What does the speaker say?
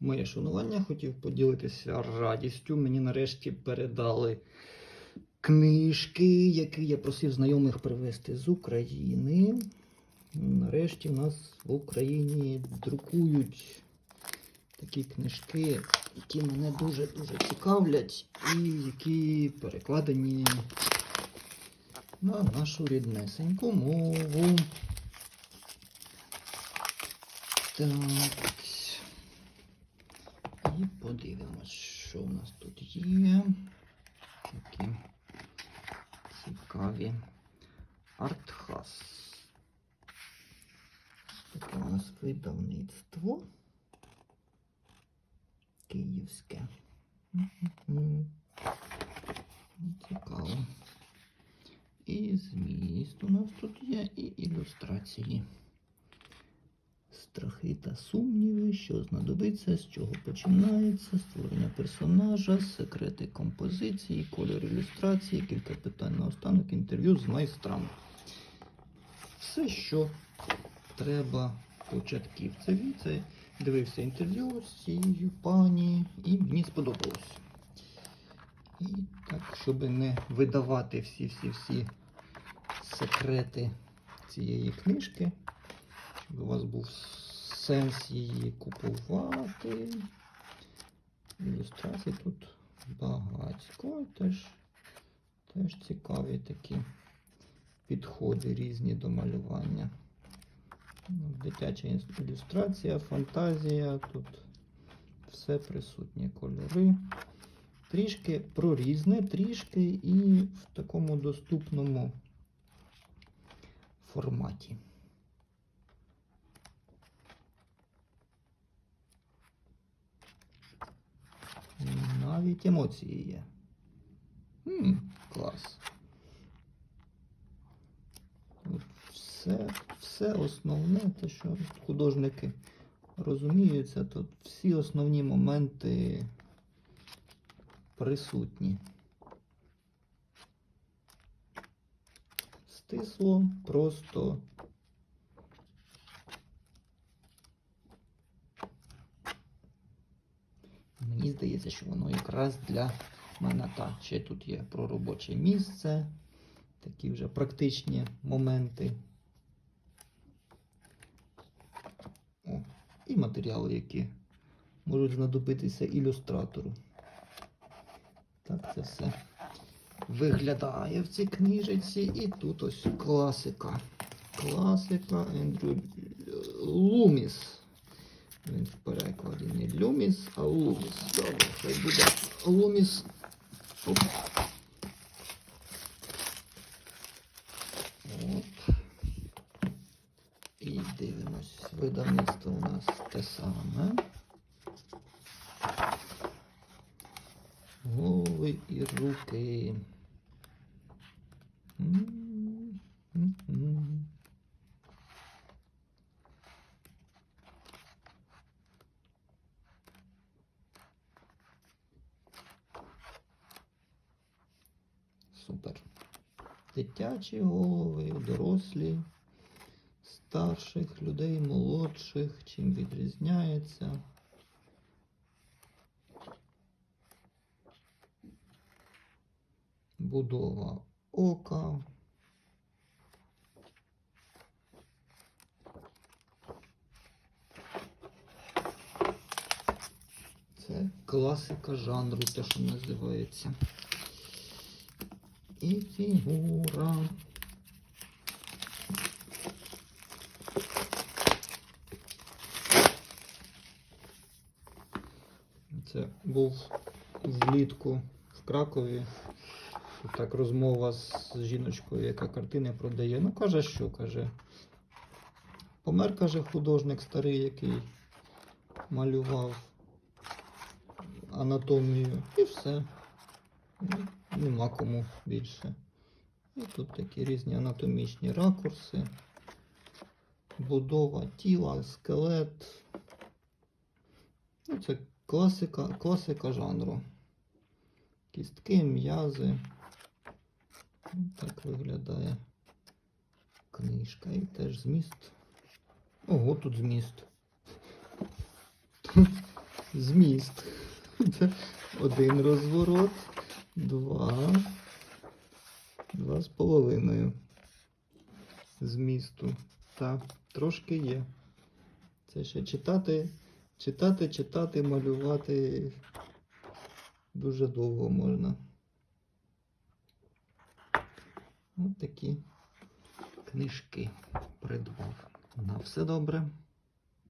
моє шанування. Хотів поділитися радістю. Мені нарешті передали книжки, які я просив знайомих привезти з України. Нарешті в нас в Україні друкують такі книжки, які мене дуже-дуже цікавлять, і які перекладені на нашу ріднесеньку мову. Так. І подивимось, що у нас тут є. Такі цікаві. Артхас. Таке у нас видавництво. Київське. Цікаво. І зміст у нас тут є, і ілюстрації. Страхи та сумніви, що знадобиться, з чого починається, створення персонажа, секрети композиції, кольор ілюстрації, кілька питань на останок, інтерв'ю з майстрами. Все, що треба початківцеві. Це дивився інтерв'ю з цією пані, і мені сподобалось. І так, щоб не видавати всі-всі-всі секрети цієї книжки, щоб у вас був сенс її купувати. Ілюстрацій тут багатько. Теж, теж цікаві такі підходи різні до малювання. Дитяча ілюстрація, фантазія, тут все присутнє кольори. Трішки про різне, трішки і в такому доступному форматі. Навіть емоції є. Хм, клас. Все, все основне, те, що художники розуміються, то всі основні моменти присутні. Стисло, просто. Мені здається, що воно якраз для мене так. Ще тут є про робоче місце, такі вже практичні моменти. О, і матеріали, які можуть знадобитися ілюстратору. Так це все виглядає в цій книжці. І тут ось класика. Класика Ендрю Луміс. В перекладі не Люміс, а Луміс. Добре, хай буде Луміс. Оп. От. І дивимось. Видавництво у нас те саме. Голови і руки. Супер. Дитячі голови, дорослі, старших людей, молодших, чим відрізняється. Будова ока. Це класика жанру, те, що називається. І фігура. Це був влітку в Кракові. Тут так розмова з жіночкою, яка картини продає. Ну, каже, що каже. Помер, каже, художник старий, який малював анатомію. І все. Нема кому більше. І тут такі різні анатомічні ракурси, будова тіла, скелет. Ну, це класика, класика жанру. Кістки, м'язи. Так виглядає книжка. І теж зміст. Ого, тут зміст. Зміст. Один розворот, два, два з половиною. Змісту. Так, трошки є. Це ще читати, читати, читати, малювати дуже довго можна. Ось такі книжки придбав. На все добре.